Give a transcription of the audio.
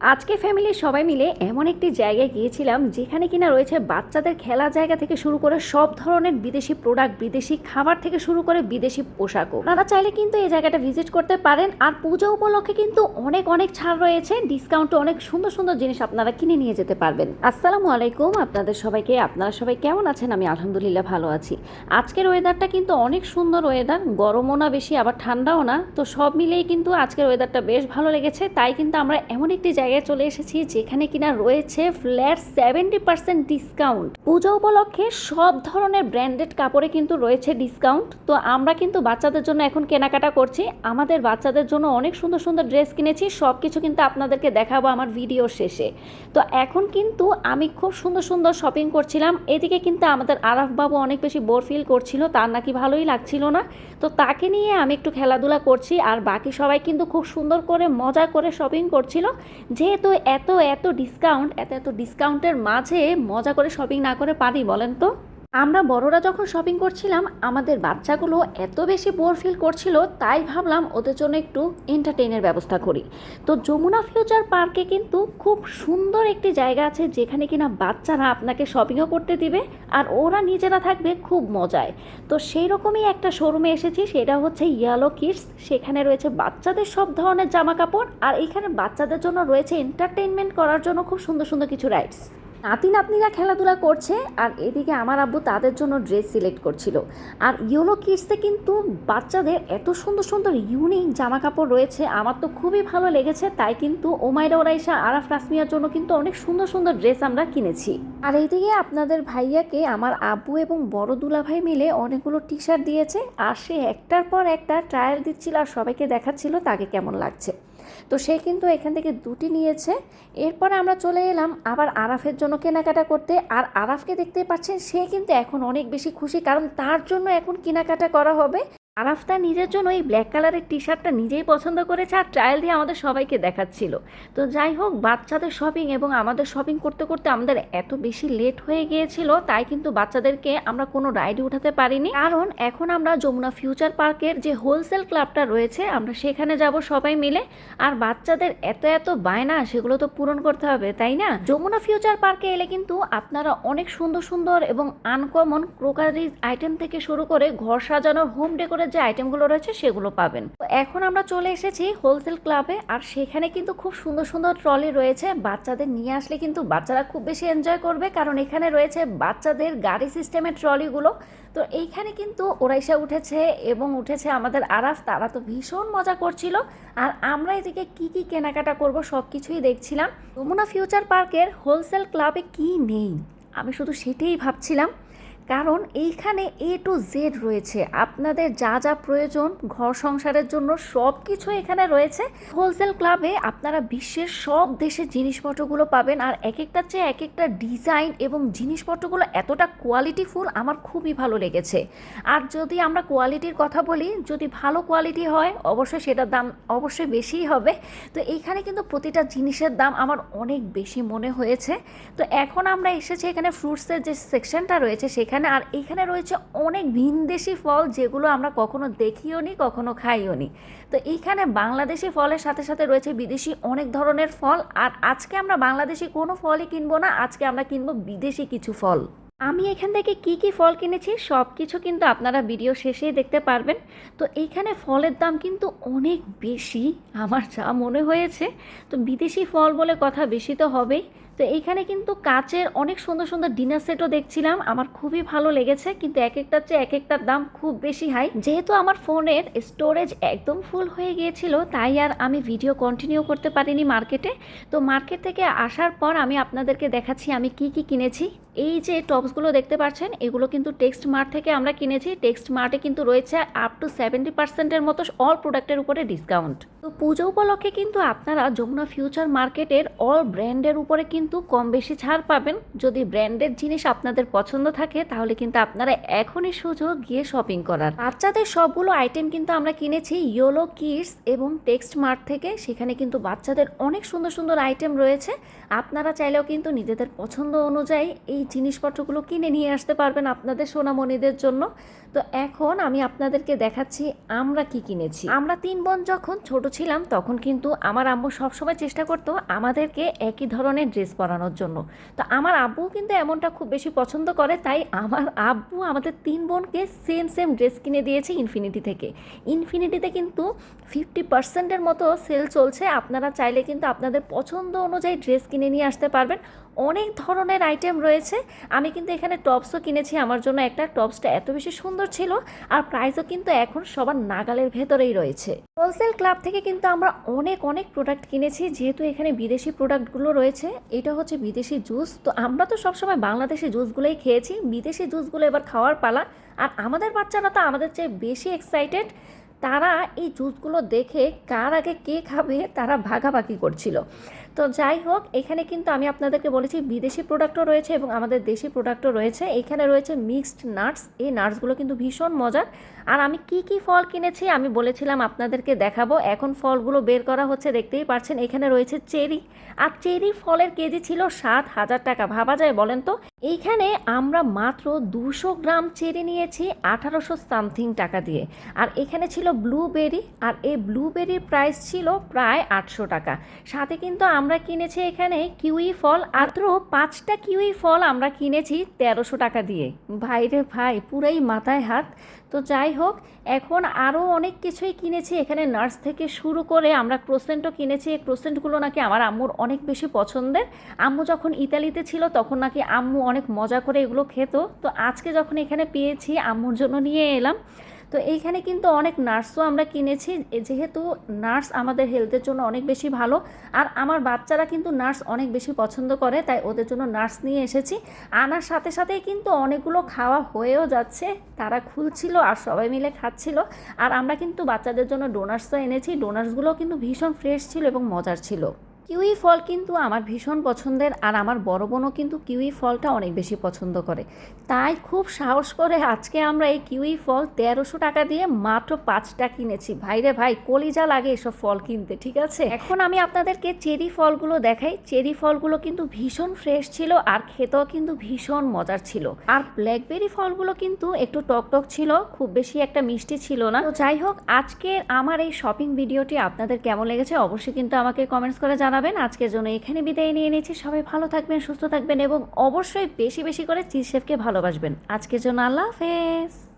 আজকে ফ্যামিলির সবাই মিলে এমন একটি জায়গায় গিয়েছিলাম যেখানে কিনা রয়েছে বাচ্চাদের খেলার জায়গা থেকে শুরু করে সব ধরনের বিদেশি প্রোডাক্ট বিদেশি খাবার থেকে শুরু করে বিদেশি পোশাকও। আপনারা চাইলে কিন্তু এই জায়গাটা ভিজিট করতে পারেন আর পূজা উপলক্ষে কিন্তু অনেক অনেক ছাড় রয়েছে ডিসকাউন্টে অনেক সুন্দর সুন্দর জিনিস আপনারা কিনে নিয়ে যেতে পারবেন। আসসালামু আলাইকুম, আপনাদের সবাইকে, আপনারা সবাই কেমন আছেন? আমি আলহামদুলিল্লাহ ভালো আছি। আজকের ওয়েদারটা কিন্তু অনেক সুন্দর ওয়েদার গরমও না বেশি, আবার ঠান্ডাও না। তো সব মিলিয়ে কিন্তু আজকের ওয়েদারটা বেশ ভালো লেগেছে। তাই কিন্তু আমরা এমন একটি জায়গায় চলে এসেছি যেখানে কিনা রয়েছে flat seventy percent discount Puja উপলক্ষে সব ধরনের ব্র্যান্ডেড কাপড়ে কিন্তু রয়েছে ডিসকাউন্ট তো আমরা কিন্তু বাচ্চাদের জন্য এখন কেনাকাটা করছি। আমাদের বাচ্চাদের জন্য অনেক সুন্দর সুন্দর ড্রেস কিনেছি। সব কিছু কিন্তু আপনাদেরকে দেখাবো আমার ভিডিও শেষে। তো এখন কিন্তু আমি খুব সুন্দর সুন্দর শপিং করছিলাম। এদিকে কিন্তু আমাদের আরাফ বাবু অনেক বেশি বোর ফিল করছিল। তার নাকি ভালোই লাগছিল না। তো তাকে নিয়ে আমি একটু খেলাধুলা করছি। আর বাকি সবাই কিন্তু খুব সুন্দর করে মজা করে শপিং করছিল। যেহেতু এত এত ডিসকাউন্ট এত এত ডিসকাউন্টের মাঝে মজা করে শপিং না করে পারি, বলেন তো? আমরা বড়রা যখন শপিং করছিলাম, আমাদের বাচ্চাগুলো এত বেশি বোর ফিল করছিল, তাই ভাবলাম ওদের জন্য একটু এন্টারটেইনের ব্যবস্থা করি। তো যমুনা ফিউচার পার্কে কিন্তু খুব সুন্দর একটি জায়গা আছে, যেখানে কিনা বাচ্চারা আপনাকে শপিংও করতে দিবে, আর ওরা নিজেরা থাকবে খুব মজায়। তো সেই রকমই একটা শোরুমে এসেছি, সেটা হচ্ছে ইয়ালো কিডস সেখানে রয়েছে বাচ্চাদের সব ধরনের জামা কাপড়, আর এখানে বাচ্চাদের জন্য রয়েছে এন্টারটেইনমেন্ট করার জন্য খুব সুন্দর সুন্দর কিছু রাইডস নাতি নাতনিরা খেলাধুলা করছে আর এদিকে আমার আব্বু তাদের জন্য ড্রেস সিলেক্ট করছিল। আর ইয়োলো কিডসে কিন্তু বাচ্চাদের এত সুন্দর সুন্দর ইউনিক জামা কাপড় রয়েছে, আমার তো খুবই ভালো লেগেছে, তাই কিন্তু ওমাইরা ওরাইশা আরাফ রাসমিয়ার জন্য কিন্তু অনেক সুন্দর সুন্দর ড্রেস আমরা কিনেছি। আর এইদিকে আপনাদের ভাইয়াকে আমার আব্বু এবং বড় দুলাভাই মিলে অনেকগুলো টি শার্ট দিয়েছে, আর সে একটার পর একটা ট্রায়াল দিচ্ছিল আর সবাইকে দেখাচ্ছিল তাকে কেমন লাগছে। তো সে কিন্তু এখান থেকে দুটি নিয়েছে। এরপরে আমরা চলে এলাম আবার আরাফের জন্য কেনাকাটা করতে। আর আরাফকে দেখতে পাচ্ছেন, সে কিন্তু এখন অনেক বেশি খুশি, কারণ তার জন্য এখন কেনাকাটা করা হবে। আরাফ তার নিজের জন্য এই ব্ল্যাক কালারের টি শার্টটা নিজেই পছন্দ করেছে আর ট্রায়াল দিয়ে আমাদের সবাইকে দেখাচ্ছিল। তো যাই হোক, বাচ্চাদের শপিং এবং আমাদের শপিং করতে করতে আমাদের এত বেশি লেট হয়ে গিয়েছিল, তাই কিন্তু বাচ্চাদেরকে আমরা কোনো রাইডে উঠাতে পারিনি। কারণ এখন আমরা যমুনা ফিউচার পার্কের যে হোলসেল ক্লাবটা রয়েছে, আমরা সেখানে যাব সবাই মিলে। আর বাচ্চাদের এত এত বায়না, সেগুলো তো পূরণ করতে হবে, তাই না? যমুনা ফিউচার পার্কে এলে কিন্তু আপনারা অনেক সুন্দর সুন্দর এবং আনকমন ক্রোকারিজ আইটেম থেকে শুরু করে ঘর সাজানোর হোম ডেকোরের যে আইটেমগুলো রয়েছে সেগুলো পাবেন। এখন আমরা চলে এসেছি হোলসেল ক্লাবে আর সেখানে কিন্তু খুব সুন্দর সুন্দর ট্রলি রয়েছে। বাচ্চাদের নিয়ে আসলে কিন্তু বাচ্চারা খুব বেশি এনজয় করবে, কারণ এখানে রয়েছে বাচ্চাদের গাড়ি সিস্টেমের ট্রলিগুলো তো এইখানে কিন্তু ওরাইশা উঠেছে এবং উঠেছে আমাদের আরাফ। তারা তো ভীষণ মজা করছিল। আর আমরা এদিকে কি কি কেনাকাটা করব সব কিছুই দেখছিলাম। যমুনা ফিউচার পার্কের হোলসেল ক্লাবে কি নেই? আমি শুধু সেটাই ভাবছিলাম। কারণ এইখানে এ টু জেড রয়েছে। আপনাদের যা যা প্রয়োজন, ঘর সংসারের জন্য সব কিছু এখানে রয়েছে। হোলসেল ক্লাবে আপনারা বিশ্বের সব দেশের জিনিসপত্রগুলো পাবেন আর এক একটা চেয়ে এক একটা ডিজাইন এবং জিনিসপত্রগুলো এতটা কোয়ালিটিফুল আমার খুবই ভালো লেগেছে। আর যদি আমরা কোয়ালিটির কথা বলি, যদি ভালো কোয়ালিটি হয়, অবশ্যই সেটার দাম অবশ্যই বেশিই হবে। তো এইখানে কিন্তু প্রতিটা জিনিসের দাম আমার অনেক বেশি মনে হয়েছে। তো এখন আমরা এসেছি এখানে ফ্রুটসের যে সেকশনটা রয়েছে, সেখানে আর এখানে রয়েছে অনেক ভিনদেশি ফল যেগুলো আমরা কখনো দেখিও নি, কখনো খাইও নি। তো এইখানে বাংলাদেশি ফলের সাথে সাথে রয়েছে বিদেশি অনেক ধরনের ফল, আর আজকে আমরা বাংলাদেশি কোনো ফলই কিনবো না, আজকে আমরা কিনবো বিদেশি কিছু ফল। আমি এখান থেকে কি কি ফল কিনেছি, সব কিছু কিন্তু আপনারা ভিডিও শেষেই দেখতে পারবেন। তো এইখানে ফলের দাম কিন্তু অনেক বেশি, আমার যা মনে হয়েছে। তো বিদেশি ফল বলে কথা বেশি তো হবেই। তো এইখানে কিন্তু কাচের অনেক সুন্দর সুন্দর ডিনার সেটও দেখছিলাম। আমার খুবই ভালো লেগেছে, কিন্তু এক একটার চেয়ে এক একটার দাম খুব বেশি হাই যেহেতু আমার ফোনের স্টোরেজ একদম ফুল হয়ে গিয়েছিল, তাই আর আমি ভিডিও কন্টিনিউ করতে পারিনি মার্কেটে তো মার্কেট থেকে আসার পর আমি আপনাদেরকে দেখাচ্ছি আমি কি কি কিনেছি। এই যে টপসগুলো দেখতে পাচ্ছেন, এগুলো কিন্তু টেক্সট মার্ট থেকে আমরা কিনেছি। টেক্সট মার্টে কিন্তু রয়েছে আপ টু সেভেন্টি পার্সেন্টের মতো অল প্রোডাক্টের উপরে ডিসকাউন্ট তো পুজো উপলক্ষে কিন্তু আপনারা যমুনা ফিউচার মার্কেটের অল ব্র্যান্ডের উপরে কিন্তু কিন্তু কম বেশি ছাড় পাবেন। যদি ব্র্যান্ডেড জিনিস আপনাদের পছন্দ থাকে, তাহলে কিন্তু আপনারা এখনই সুযোগ গিয়ে শপিং করার। বাচ্চাদের সবগুলো আইটেম কিন্তু আমরা কিনেছি ইয়োলো কিডস এবং টেক্সট মার্ট থেকে। সেখানে কিন্তু বাচ্চাদের অনেক সুন্দর সুন্দর আইটেম রয়েছে। আপনারা চাইলেও কিন্তু নিজেদের পছন্দ অনুযায়ী এই জিনিসপত্রগুলো কিনে নিয়ে আসতে পারবেন আপনাদের সোনামণিদের জন্য। তো এখন আমি আপনাদেরকে দেখাচ্ছি আমরা কি কিনেছি। আমরা তিন বোন যখন ছোট ছিলাম, তখন কিন্তু আমার আম্মু সবসময় চেষ্টা করতো আমাদেরকে একই ধরনের ড্রেস পরানোর জন্য। তো আমার আব্বু কিন্তু এমনটা খুব বেশি পছন্দ করে, তাই আমার আব্বু আমাদের তিন বোনকে সেম সেম ড্রেস কিনে দিয়েছে ইনফিনিটি থেকে। ইনফিনিটিতে কিন্তু ফিফটি পার্সেন্টের মতো সেল চলছে। আপনারা চাইলে কিন্তু আপনাদের পছন্দ অনুযায়ী ড্রেস কিনে নিয়ে আসতে পারবেন। অনেক ধরনের আইটেম রয়েছে। আমি কিন্তু এখানে টপসও কিনেছি। আমার জন্য একটা টপসটা এত বেশি সুন্দর ছিল আর প্রাইসও কিন্তু এখন সবার নাগালের ভেতরেই রয়েছে। হোলসেল ক্লাব থেকে কিন্তু আমরা অনেক অনেক প্রোডাক্ট কিনেছি। যেহেতু এখানে বিদেশি প্রোডাক্টগুলো রয়েছে, এটা হচ্ছে বিদেশি জুস। তো আমরা তো সবসময় বাংলাদেশি জুসগুলোই খেয়েছি। বিদেশি জুসগুলো এবার খাওয়ার পালা। আর আমাদের বাচ্চারা তো আমাদের চেয়ে বেশি এক্সাইটেড তারা এই জুসগুলো দেখে কার আগে কে খাবে তারা ভাগাভাগি করছিল। তো যাই হোক, এখানে কিন্তু আমি আপনাদেরকে বলেছি বিদেশি প্রোডাক্টও রয়েছে এবং আমাদের দেশি প্রোডাক্টও রয়েছে। এখানে রয়েছে মিক্সড নাটস এই নাটসগুলো কিন্তু ভীষণ মজার। আর আমি কি কি ফল কিনেছি আমি বলেছিলাম আপনাদেরকে দেখাবো। এখন ফলগুলো বের করা হচ্ছে, দেখতেই পাচ্ছেন এখানে রয়েছে চেরি। আর চেরি ফলের কেজি ছিল সাত হাজার টাকা। ভাবা যায় বলেন তো? এইখানে আমরা মাত্র দুশো গ্রাম চেরি নিয়েছি আঠারোশো সামথিং টাকা দিয়ে। আর এখানে ছিল ব্লুবেরি আর এই ব্লুবেরির প্রাইস ছিল প্রায় আটশো টাকা। সাথে কিন্তু আমরা কিনেছি এখানে কিউই ফল আত্র পাঁচটা কিউই ফল আমরা কিনেছি তেরোশো টাকা দিয়ে। ভাইরে ভাই, পুরাই মাথায় হাত। তো যাই হোক, এখন আরও অনেক কিছুই কিনেছি। এখানে নার্স থেকে শুরু করে আমরা ক্রোসেন্টও কিনেছি। এই ক্রোসেন্টগুলো নাকি আমার আম্মুর অনেক বেশি পছন্দের। আম্মু যখন ইতালিতে ছিল তখন নাকি আম্মু অনেক মজা করে এগুলো খেত। তো আজকে যখন এখানে পেয়েছি, আম্মুর জন্য নিয়ে এলাম। তো এইখানে কিন্তু অনেক নার্সও আমরা কিনেছি যেহেতু নার্স আমাদের হেলথের জন্য অনেক বেশি ভালো। আর আমার বাচ্চারা কিন্তু নার্স অনেক বেশি পছন্দ করে, তাই ওদের জন্য নার্স নিয়ে এসেছি। আনার সাথে সাথেই কিন্তু অনেকগুলো খাওয়া হয়েও যাচ্ছে, তারা খুলছিল আর সবাই মিলে খাচ্ছিল। আর আমরা কিন্তু বাচ্চাদের জন্য ডোনার্সও এনেছি ডোনার্সগুলো কিন্তু ভীষণ ফ্রেশ ছিল এবং মজার ছিল। কিউই ফল কিন্তু আমার ভীষণ পছন্দের আর আমার বড় বোনও কিন্তু কিউই ফলটা অনেক বেশি পছন্দ করে। তাই খুব সাহস করে আজকে আমরা এই কিউই ফল তেরোশো টাকা দিয়ে মাত্র পাঁচটা কিনেছি। ভাইরে ভাই, কলিজা লাগে এসব ফল কিনতে, ঠিক আছে? এখন আমি আপনাদেরকে চেরি ফলগুলো দেখাই। চেরি ফলগুলো কিন্তু ভীষণ ফ্রেশ ছিল আর খেতেও কিন্তু ভীষণ মজার ছিল। আর ব্ল্যাকবেরি ফলগুলো কিন্তু একটু টক টক ছিল, খুব বেশি একটা মিষ্টি ছিল না। তো যাই হোক আজকে আমার এই শপিং ভিডিওটি আপনাদের কেমন লেগেছে অবশ্যই কিন্তু আমাকে কমেন্টস করে জানাবেন। আজকের জন্য এখানে বিদায় নিয়ে নিয়েছি সবাই ভালো থাকবেন, সুস্থ থাকবেন এবং অবশ্যই বেশি বেশি করে চিজ শেফকে ভালোবাসবেন। আজকের জন্য আল্লাহ হাফেজ।